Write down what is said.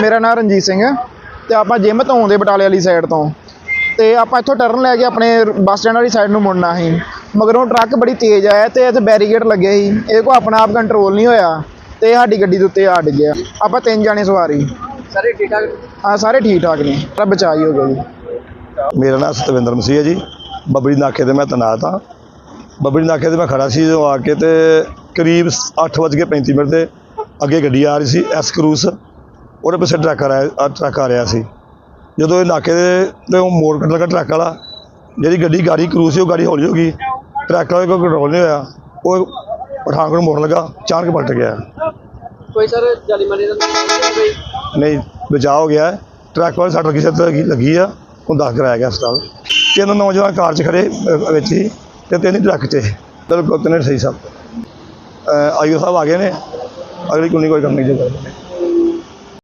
ਮੇਰਾ ਨਾਮ ਰਣਜੀਤ ਸਿੰਘ ਹੈ ਤੇ ਆਪਾਂ ਜਿਮ ਤੋਂ ਆਉਂਦੇ ਬਟਾਲੇ ਵਾਲੀ ਸਾਈਡ ਤੋਂ। ਤੇ ਆਪਾਂ ਇੱਥੋਂ ਟਰਨ ਲੈ ਕੇ ਆਪਣੇ ਬੱਸ ਸਟੈਂਡ ਵਾਲੀ ਸਾਈਡ ਨੂੰ ਮੁੜਨਾ ਸੀ। ਮਗਰੋਂ ਟਰੱਕ ਬੜੀ ਤੇਜ਼ ਆਇਆ ਤੇ ਇੱਥੇ ਬੈਰੀਕੇਡ ਲੱਗੇ ਸੀ। ਇਹਦੇ ਕੋ ਆਪਣਾ ਆਪ ਕੰਟਰੋਲ ਨਹੀਂ ਹੋਇਆ ਤੇ ਸਾਡੀ ਗੱਡੀ ਦੇ ਉੱਤੇ ਆ ਡਿੱਗਿਆ ਆਪਾਂ ਤਿੰਨ ਜਾਣੇ ਸਵਾਰੀ। ਸਾਰੇ ਠੀਕ ਠਾਕ? ਹਾਂ ਸਾਰੇ ਠੀਕ ਠਾਕ ਨੇ। ਤਾਂ ਬਚਾਅ ਹੀ ਹੋ ਗਿਆ ਜੀ। ਮੇਰਾ ਨਾਮ ਸਤਵਿੰਦਰ ਮਸੀਹ ਹੈ ਜੀ। ਬੱਬਰੀ ਨਾਕੇ ਤੇ ਮੈਂ ਤੈਨਾਤ ਹਾਂ। ਬੱਬਰੀ ਨਾਕੇ ਤੇ ਮੈਂ ਖੜਾ ਸੀ ਜਦੋਂ ਆ ਕੇ ਤੇ ਕਰੀਬ 8:35 ਮਿੰਟ ਤੇ ਅੱਗੇ ਗੱਡੀ ਆ ਰਹੀ ਸੀ ਐਸ ਕਰੂਸ ਉਹਦੇ ਪਿੱਛੇ ਟਰੱਕ ਆ ਰਿਹਾ ਟਰੱਕ ਆ ਰਿਹਾ ਸੀ। ਜਦੋਂ ਇਹ ਨਾਕੇ ਦੇ ਤੇ ਉਹ ਮੋੜ ਕੱਢ ਲਗਾ ਟਰੱਕ ਵਾਲਾ ਜਿਹੜੀ ਗੱਡੀ ਗਾੜੀ ਕਰੂਸ ਸੀ ਉਹ ਗਾੜੀ ਹੌਲੀ ਹੋ ਗਈ। ਟਰੱਕ ਵਾਲੇ ਕੋਲ ਕੰਟਰੋਲ ਨਹੀਂ ਹੋਇਆ। ਉਹ ਪਠਾਨਕੋਟ ਮੋੜ ਲਗਾ ਅਚਾਨਕ ਪਲਟ ਗਿਆ। ਕੋਈ ਸਰ ਜਾਲੀ ਮਾਰੀ ਦਾ ਕੋਈ? ਨਹੀਂ ਬਚਾਅ ਹੋ ਗਿਆ। ਟਰੱਕ ਵਾਲੇ ਸੱਟ ਲੱਗੀ ਸੱਟ ਲੱਗੀ ਆ ਉਹ ਦਾਖਲ ਕਰਾਇਆ ਗਿਆ ਹਸਪਤਾਲ। ਤਿੰਨ ਨੌਜਵਾਨ ਕਾਰ 'ਚ ਖੜੇ ਵਿੱਚ ਹੀ ਤੇ ਤਿੰਨ ਟਰੱਕ 'ਚ। ਬਿਲਕੁਲ ਤਿੰਨੇ ਸਹੀ ਸਭ। ਆਈਓ ਸਾਹਿਬ ਆ ਗਏ ਨੇ। ਅਗਲੀ ਕੋਈ ਨਹੀਂ ਕੋਈ ਕੰਮ ਨਹੀਂ ਜੇ